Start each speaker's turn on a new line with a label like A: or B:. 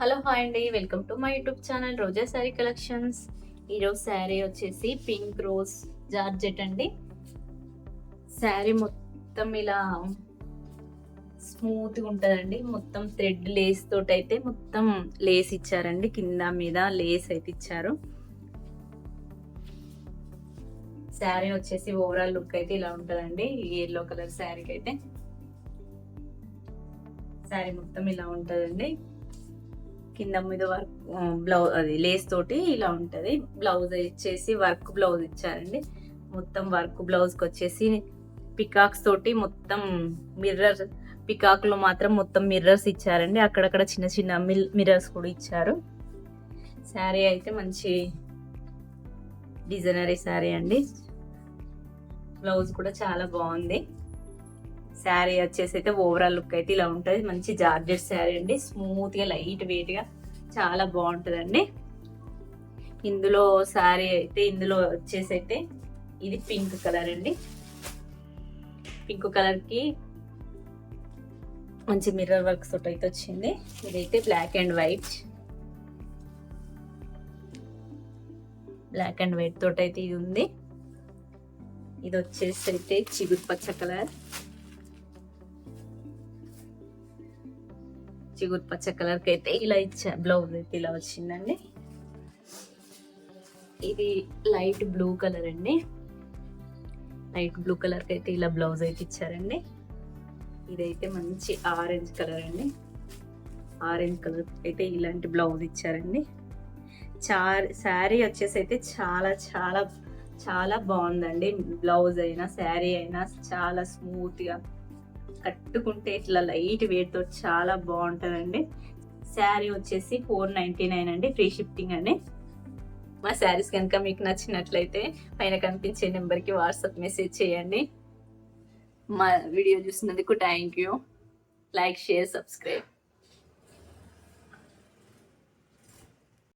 A: Hello hi అండి welcome to my YouTube channel Roja sari collections. ఈరోజు శారీ వచ్చేసి pink rose georgette అండి. శారీ మొత్తం ఇలా స్మూత్గా ఉంటుందండి. మొత్తం థ్రెడ్ లేస్ తోటి అయితే మొత్తం లేస్ ఇచ్చారండి. కింద మీద లేస్ అయితే ఇచ్చారు. శారీ వచ్చేసి ఓవరాల్ లుక్ అయితే ఇలా ఉంటుందండి. ఎల్లో కలర్ శారీకి అయితే శారీ మొత్తం ఇలా ఉంటుందండి. కింద మీద వర్క్ బ్లౌజ్ అది లేస్ తోటి ఇలా ఉంటుంది. బ్లౌజ్ ఇచ్చేసి వర్క్ బ్లౌజ్ ఇచ్చారండి. మొత్తం వర్క్ బ్లౌజ్కి వచ్చేసి పికాక్స్ తోటి మొత్తం మిర్రర్ పికాక్లో మాత్రం మొత్తం మిర్రర్స్ ఇచ్చారండి. అక్కడక్కడ చిన్న చిన్న మిల్ మిర్రర్స్ కూడా ఇచ్చారు. శారీ అయితే మంచి డిజైనరీ శారీ అండి. బ్లౌజ్ కూడా చాలా బాగుంది. శారీ వచ్చేసి అయితే ఓవరాల్ లుక్ అయితే ఇలా ఉంటుంది. మంచి జార్జెట్ శారీ అండి. స్మూత్గా లైట్ వెయిట్గా చాలా బాగుంటుందండి. ఇందులో శారీ అయితే ఇందులో వచ్చేసి అయితే ఇది పింక్ కలర్ అండి. పింక్ కలర్కి మంచి మిర్రర్ వర్క్స్ తోటి అయితే వచ్చింది. ఇదైతే black and white black and white తోటి అయితే ఇది ఉంది. ఇది వచ్చేసి అయితే చిగురు పచ్చ కలర్ చిగురు పచ్చ కలర్కి అయితే ఇలా ఇచ్చా. బ్లౌజ్ అయితే ఇలా వచ్చిందండి. ఇది లైట్ బ్లూ కలర్ అండి. లైట్ బ్లూ కలర్కి అయితే ఇలా బ్లౌజ్ అయితే ఇచ్చారండి. ఇదైతే మంచి ఆరెంజ్ కలర్ అండి. ఆరెంజ్ కలర్ అయితే ఇలాంటి బ్లౌజ్ ఇచ్చారండి. చార్ శారీ వచ్చేసి అయితే చాలా చాలా చాలా బాగుందండి. బ్లౌజ్ అయినా శారీ అయినా చాలా స్మూత్గా కట్టుకుంటే ఇట్లా లైట్ వేట్తో చాలా బాగుంటుందండి. శారీ వచ్చేసి ఫోర్ నైంటీ నైన్ అండి ఫ్రీ షిఫ్టింగ్ అండి. మా శారీస్ కనుక మీకు నచ్చినట్లయితే పైన కనిపించే నెంబర్కి వాట్సాప్ మెసేజ్ చేయండి. మా వీడియో చూసినందుకు thank you like share subscribe